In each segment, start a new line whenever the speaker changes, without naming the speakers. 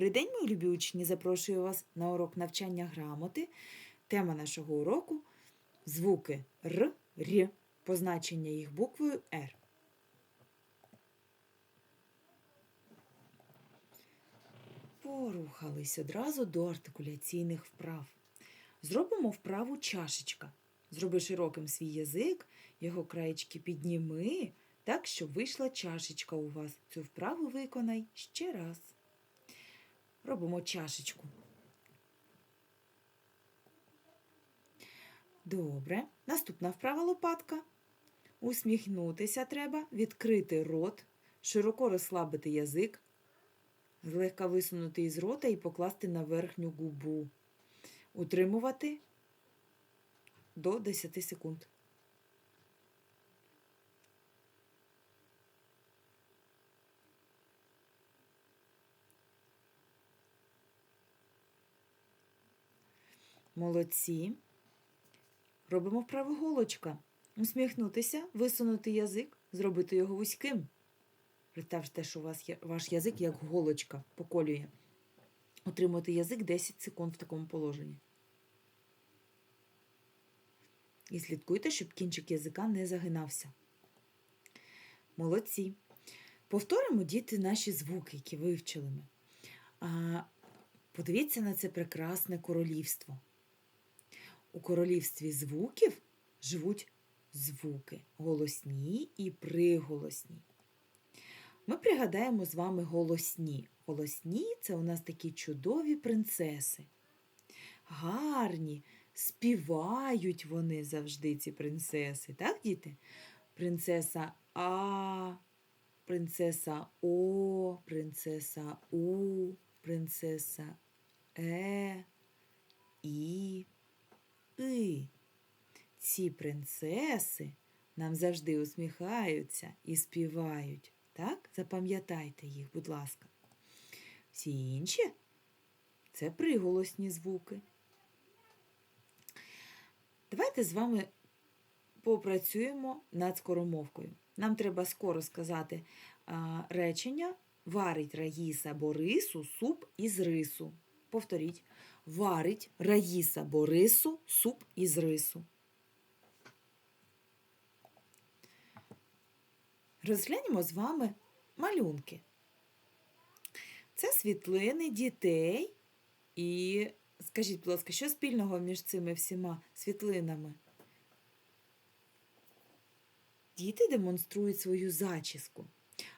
Добрий день, мої любі учні! Запрошую вас на урок навчання грамоти. Тема нашого уроку звуки Р, Р, позначення їх буквою Р. Порухались одразу до артикуляційних вправ. Зробимо вправу чашечка. Зроби широким свій язик, його краєчки підніми, так, щоб вийшла чашечка у вас. Цю вправу виконай ще раз. Робимо чашечку. Добре. Наступна вправа лопатка. Усміхнутися треба, відкрити рот, широко розслабити язик, злегка висунути із рота і покласти на верхню губу. Утримувати до 10 секунд. Молодці. Робимо вправо голочка. Усміхнутися, висунути язик, зробити його вузьким. Представте, що у вас ваш язик як голочка поколює. Отримати язик 10 секунд в такому положенні. І слідкуйте, щоб кінчик язика не загинався. Молодці. Повторимо, діти, наші звуки, які вивчили ми. А, подивіться на це прекрасне королівство. У королівстві звуків живуть звуки голосні і приголосні. Ми пригадаємо з вами голосні. Голосні це у нас такі чудові принцеси. Гарні, співають вони завжди, ці принцеси, так, діти? Принцеса А, принцеса О, принцеса У, принцеса Е, І. И. Ці принцеси нам завжди усміхаються і співають. Так? Запам'ятайте їх, будь ласка. Всі інші це приголосні звуки. Давайте з вами попрацюємо над скоромовкою. Нам треба скоро сказати а, речення варить Раїса Борису суп із рису. Повторіть. Варить Раїса Борису суп із рису. Розглянемо з вами малюнки. Це світлини дітей. І скажіть, будь ласка, що спільного між цими всіма світлинами? Діти демонструють свою зачіску.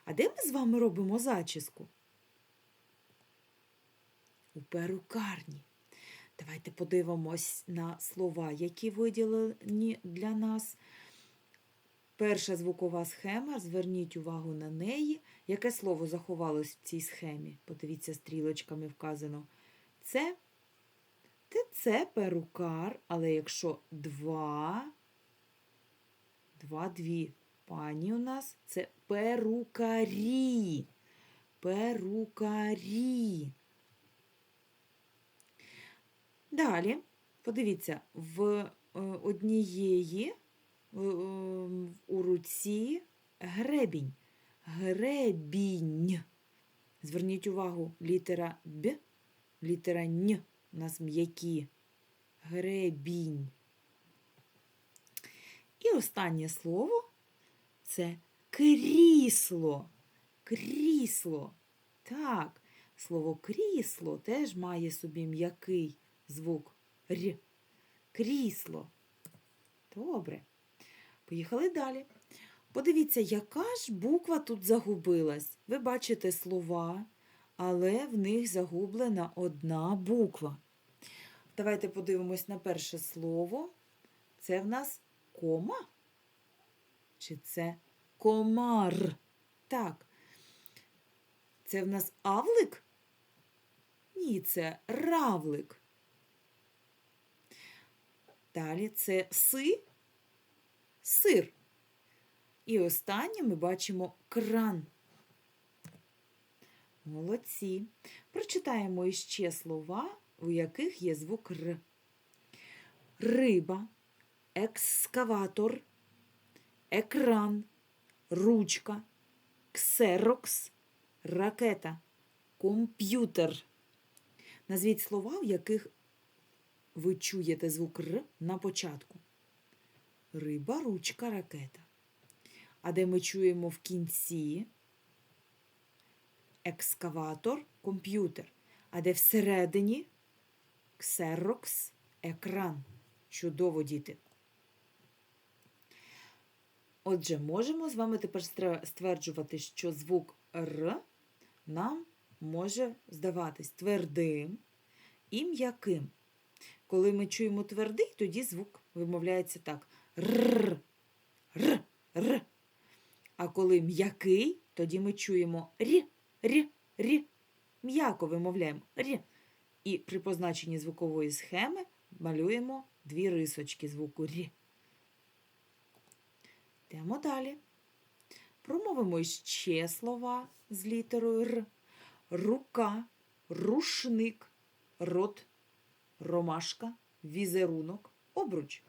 А де ми з вами робимо зачіску? У перукарні. Давайте подивимось на слова, які виділені для нас. Перша звукова схема, зверніть увагу на неї. Яке слово заховалось в цій схемі? Подивіться, стрілочками вказано. Це це перукар, але якщо два, два, дві пані у нас, це перукарі. Перукарі. Далі, подивіться, в однієї у руці гребінь. Гребінь. Зверніть увагу, літера Б, літера Н у нас м'які. Гребінь. І останнє слово це крісло. Крісло. Так, слово крісло теж має собі м'який звук Р. Крісло. Добре. Поїхали далі. Подивіться, яка ж буква тут загубилась. Ви бачите слова, але в них загублена одна буква. Давайте подивимось на перше слово. Це в нас кома? Чи це комар? Так. Це в нас авлик? Ні, це равлик. Далі це си, сир. І останнє ми бачимо кран. Молодці. Прочитаємо іще слова, у яких є звук Р. Риба, екскаватор, екран, ручка, ксерокс, ракета, комп'ютер. Назвіть слова, в яких ви чуєте звук Р на початку. Риба, ручка, ракета. А де ми чуємо в кінці екскаватор, комп'ютер. А де всередині ксерокс, екран. Чудово, діти. Отже, можемо з вами тепер стверджувати, що звук Р нам може здаватись твердим і м'яким. Коли ми чуємо твердий, тоді звук вимовляється так: р, р, р. А коли м'який, тоді ми чуємо р, р, р. М'яко вимовляємо р. І при позначенні звукової схеми малюємо дві рисочки звуку р. Йдемо далі. Промовимо ще слова з літерою Р. Рука, рушник, рот, ромашка, візерунок, обруч.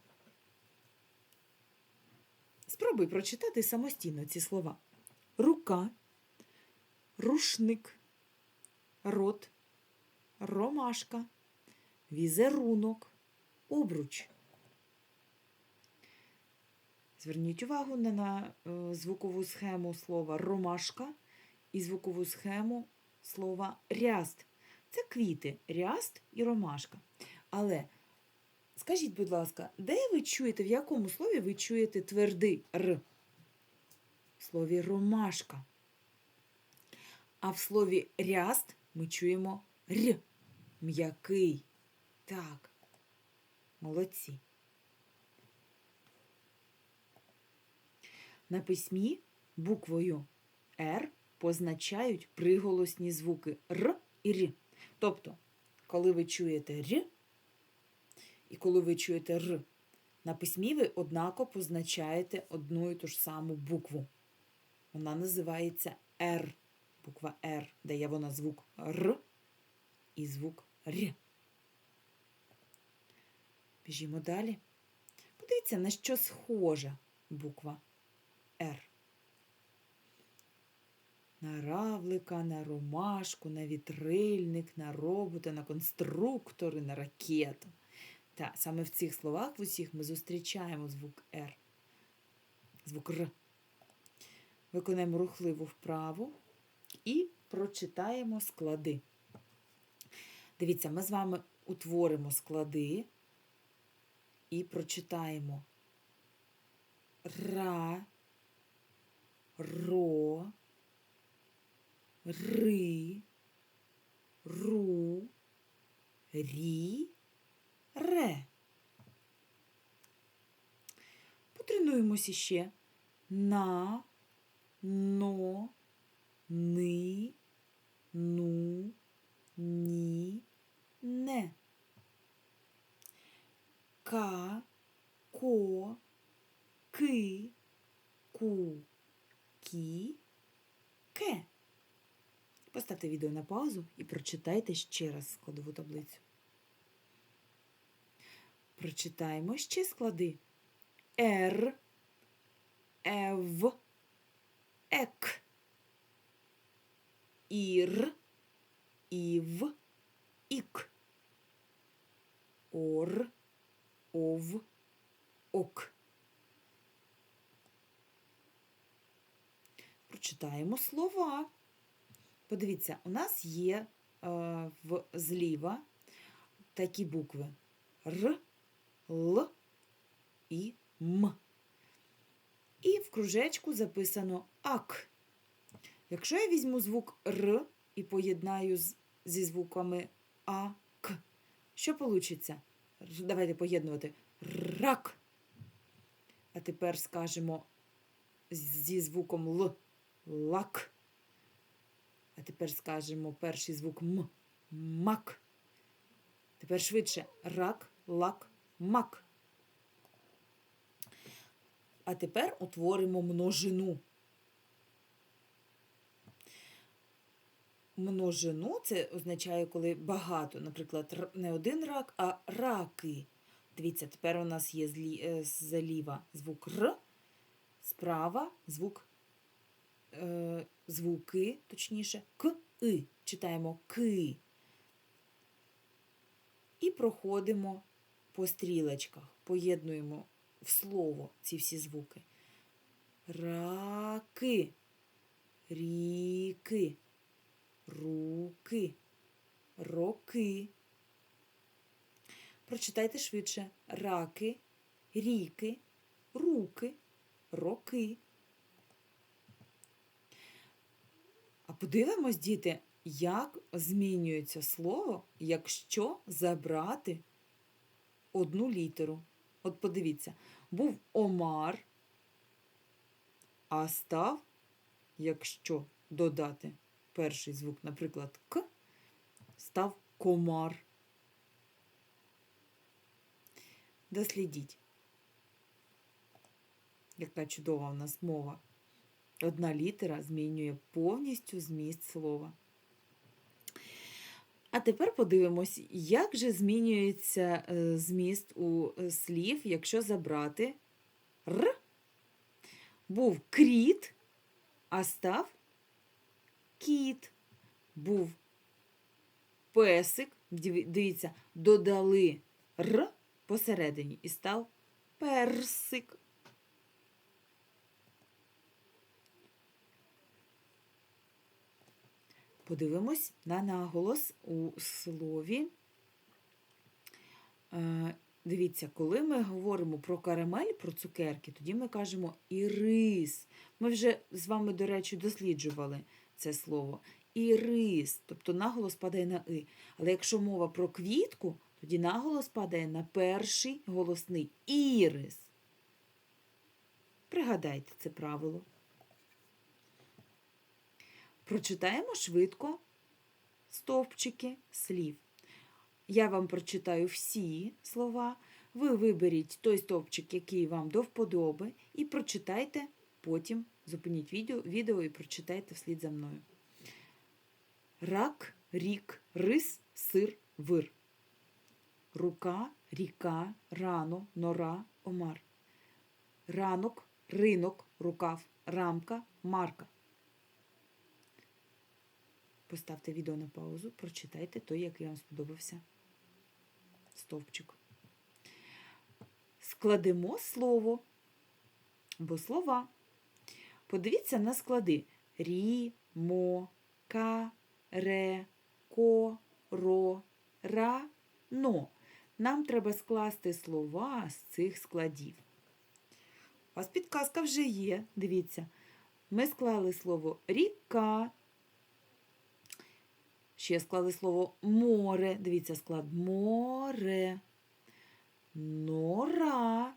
Спробуй прочитати самостійно ці слова. Рука, рушник, рот, ромашка, візерунок, обруч. Зверніть увагу на, на е, звукову схему слова ромашка і звукову схему слова ряст. Це квіти, ряст і ромашка. Але скажіть, будь ласка, де ви чуєте, в якому слові ви чуєте твердий Р? В слові ромашка. А в слові ряст ми чуємо Р. М'який. Так. Молодці. На письмі буквою Р позначають приголосні звуки Р і Р. Тобто, коли ви чуєте Р і коли ви чуєте Р, на письмі ви однаково позначаєте одну і ту ж саму букву. Вона називається Р. Буква Р, дає вона звук Р і звук Р. Біжімо далі. Подивіться, на що схожа буква Р. На равлика, на ромашку, на вітрильник, на робота, на конструктори, на ракету. Та саме в цих словах в усіх ми зустрічаємо звук Р. Звук Р. Виконаємо рухливу вправу і прочитаємо склади. Дивіться, ми з вами утворимо склади і прочитаємо ра, ро, ри, ру, рі, ре. Потренуємося ще на, но, ни, ну, ні, не. Ка, ко, ки, ку, кі, ке. Поставте відео на паузу і прочитайте ще раз складову таблицю. Прочитаємо ще склади. Р, Ев, Ек, Ір, Ів, Ік, Ор, Ов, Ок. Прочитаємо слова. Подивіться, у нас є е, в, зліва такі букви Р, Л і М. І в кружечку записано АК. Якщо я візьму звук Р і поєднаю з, зі звуками А, К, що вийде? Давайте поєднувати рак. А тепер скажемо зі звуком Л лак. А тепер скажемо перший звук М. Мак. Тепер швидше рак, лак, мак. А тепер утворимо множину. Множину це означає, коли багато, наприклад, не один рак, а раки. Дивіться, тепер у нас є злі, е, звук Р, справа звук е, звуки, точніше, к, и. Читаємо ки. і проходимо по стрілочках, поєднуємо в слово ці всі звуки. Раки, ріки, руки, роки. Прочитайте швидше. Раки, ріки, руки, роки. Подивимось, діти, як змінюється слово, якщо забрати одну літеру. От подивіться, був омар, а став, якщо додати перший звук, наприклад, К, став комар. Дослідіть, яка чудова в нас мова. Одна літера змінює повністю зміст слова. А тепер подивимось, як же змінюється е, зміст у е, слів, якщо забрати р. Був кріт, а став кіт. Був песик. Дивіться, додали р посередині і став персик. Подивимось на наголос у слові. Е, Дивіться, коли ми говоримо про карамель, про цукерки, тоді ми кажемо ірис. Ми вже з вами, до речі, досліджували це слово. Ірис, тобто наголос падає на и. Але якщо мова про квітку, тоді наголос падає на перший голосний ірис. Пригадайте це правило. Прочитаємо швидко стовпчики слів. Я вам прочитаю всі слова. Ви виберіть той стовпчик, який вам до вподоби, і прочитайте потім. Зупиніть відео, відео і прочитайте вслід за мною. Рак, рік, рис, сир, вир. Рука, ріка, рано, нора, омар. Ранок, ринок, рукав, рамка, марка. Поставте відео на паузу, прочитайте той, який вам сподобався стовпчик. Складемо слово або слова. Подивіться на склади рі, мо, ка, ре, ко, ро, ра, но. Нам треба скласти слова з цих складів. У вас підказка вже є. Дивіться. Ми склали слово ріка. Ще склали слово море. Дивіться склад море. Нора.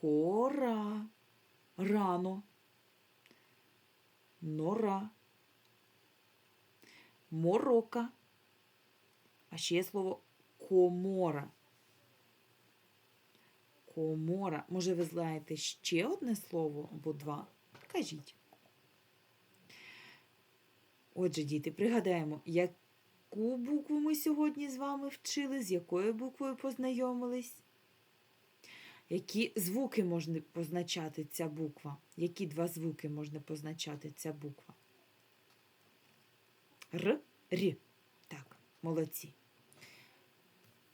Кора. Рано. Нора. Морока. А ще є слово комора. Комора. Може, ви знаєте ще одне слово або два? Кажіть. Отже, діти, пригадаємо, яку букву ми сьогодні з вами вчили, з якою буквою познайомились. Які звуки можна позначати ця буква? Які два звуки можна позначати ця буква? Р, Р. Так, молодці.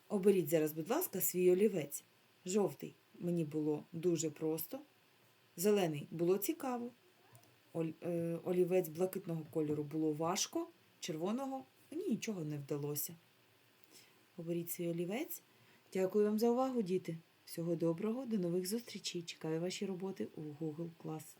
Оберіть зараз, будь ласка, свій олівець. Жовтий мені було дуже просто. Зелений було цікаво. Е, Олівець блакитного кольору було важко, червоного мені нічого не вдалося. Оберіть свій олівець. Дякую вам за увагу, діти. Всього доброго, до нових зустрічей. Чекаю ваші роботи у Google Class.